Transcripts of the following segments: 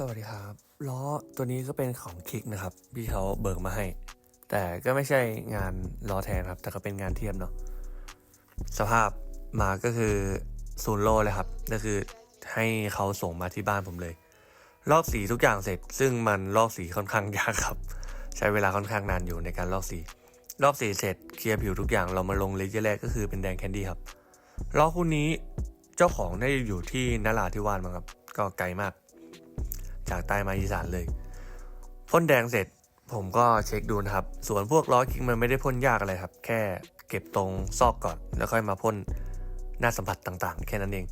สวัสดีครับล้อตัวนี้ก็เป็นของคิกนะครับพี่เขาเบิกมาให้ แต่ก็ไม่ใช่งานล้อแทนครับ แต่ก็เป็นงานเทียมเนาะสภาพมาก็คือศูนย์โลเลยครับ ก็คือให้เขาส่งมาที่บ้านผมเลย ลอกสีทุกอย่างเสร็จ ซึ่งมันลอกสีค่อนข้างยากครับ ใช้เวลาค่อนข้างนานอยู่ในการลอกสี ลอกสีเสร็จเคลียร์ผิวทุกอย่างเรามาลงเลเยอร์แรกก็คือเป็นแดงแคนดี้ครับล้อคู่นี้เจ้าของได้อยู่ที่นราธิวาสมั้งครับ ก็ไกลมาก จากใต้มาอีสานเลยพ่นแดงเสร็จผมก็เช็คดูนะครับ ส่วนพวกล้อคิงมันไม่ได้พ่นยากอะไรครับ แค่เก็บตรงซอกก่อน แล้วค่อยมาพ่นหน้าสัมผัสต่างๆ แค่นั้นเอง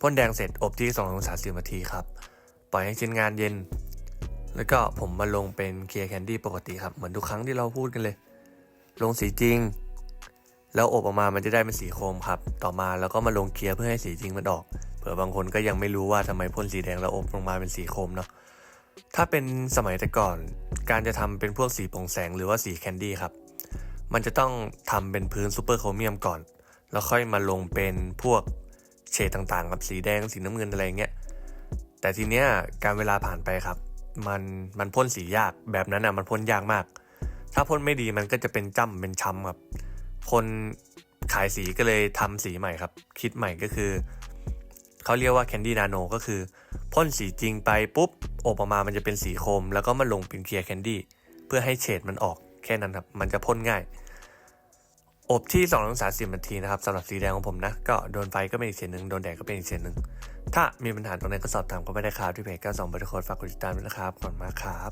พ่นแดงเสร็จอบที่2องศาสินาทีครับ ปล่อยให้ชิ้นงานเย็น แล้วก็ผมมาลงเป็นเคลียร์แคนดี้ปกติครับ เหมือนทุกครั้งที่เราพูดกันเลย ลงสีจริง แล้วอบออกมามันจะได้เป็นสีโครมครับ ต่อมาแล้วก็มาลงเคลียร์เพื่อให้สีจริงมันออก เผื่อบางคนก็ยังไม่รู้ว่าทำไมพ่นสีแดงแล้วอบลงมาเป็นสีโคมเนาะถ้าเป็นสมัยแต่ก่อน การจะทำเป็นพวกสีโปร่งแสงหรือว่าสีแคนดี้ครับ มันจะต้องทำเป็นพื้นซูเปอร์โครเมียมก่อน แล้วค่อยมาลงเป็นพวกเฉดต่างๆครับสีแดงสีน้ำเงินอะไรเงี้ยแต่ทีเนี้ยการเวลาผ่านไปครับ มันมันพ่นสียากแบบนั้นอะมันพ่นยากมาก ถ้าพ่นไม่ดีมันก็จะเป็นจ้ำเป็นช้ำครับคนขายสีก็เลยทำสีใหม่ครับ คิดใหม่ก็คือ เขาเรียกว่าแคนดี้นาโนก็คือพ่นสีจริงไปปุ๊บอบออกมามันจะเป็นสีโคม แล้วก็มาลงเป็นเคลียร์แคนดี้เพื่อให้เฉดมันออกแค่นั้นครับ มันจะพ่นง่าย อบที่2องศาสินาทีนะครับสำหรับสีแดงของผมนะ ก็โดนไฟก็เป็นอีกเฉดหนึ่งโดนแดดก็เป็นอีกเฉดหนึ่งถ้ามีปัญหาตรงไหนก็สอบถามก็ไม่ได้ครับที่เพจ92บริโภคฝากกดติดตามด้วยนะครับขอบคุณมากครับ